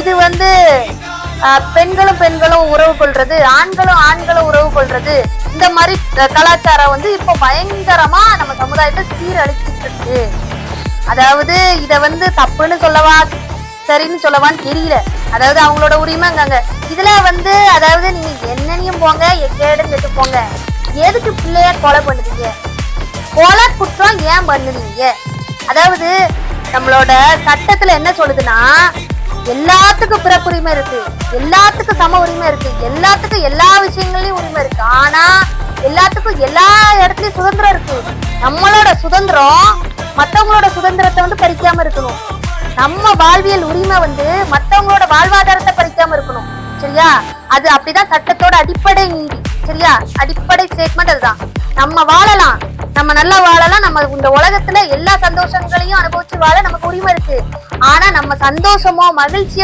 இது வந்து பெண்களும் பெண்களும் உறவு கொள்றது ஆண்களும் ஆண்களும் உறவு கொள்றது. இந்த மாதிரி கலாச்சாரம் வந்து இப்போ பயங்கரமா நம்ம சமுதாயத்தை சீரழிச்சிட்டு இருக்கு அதாவது இத வந்து தப்புன்னு சொல்லவா சரின்னு சொல்லவான்னு தெரியல. அதாவது அவங்களோட உரிமைங்காங்க இதுல வந்து அதாவது நீங்க என்னனையும் போங்க எக்கேடும் கேட்டு போங்க. எதுக்கு பிள்ளைய கொலை பண்ணுவீங்க? கொலை குற்றம் ஏன் பண்ணுவீங்க? அதாவது நம்மளோட சட்டத்துல என்ன சொல்லுதுன்னா எல்லாத்துக்கும் பிறப்புரிமை இருக்கு. எல்லாத்துக்கும் சம உரிமை இருக்கு. எல்லாத்துக்கும் எல்லா விஷயங்கள்லயும் உரிமை இருக்கு. ஆனா எல்லாத்துக்கும் எல்லா இடத்துலயும் சுதந்திரம் இருக்கு. நம்மளோட சுதந்திரம் மற்றவங்களோட சுதந்திரத்தை வந்து பறிக்காம இருக்கணும். நம்ம வாழ்வியல் உரிமை வந்து மற்றவங்களோட வாழ்வாதாரத்தை பறிக்காம இருக்கணும். சரியா? அது அப்படிதான் சட்டத்தோட அடிப்படை நீதி. சரியா? அடிப்படை ஸ்டேட்மெண்ட் அதுதான். நம்ம வாழலாம். நம்ம நல்லா வாழலாம் நம்ம இந்த உலகத்துல எல்லா சந்தோஷங்களையும் அனுபவிச்சு வாழ நமக்கு உரிமை இருக்கு. ஆனா நம்ம சந்தோஷமோ மகிழ்ச்சியோ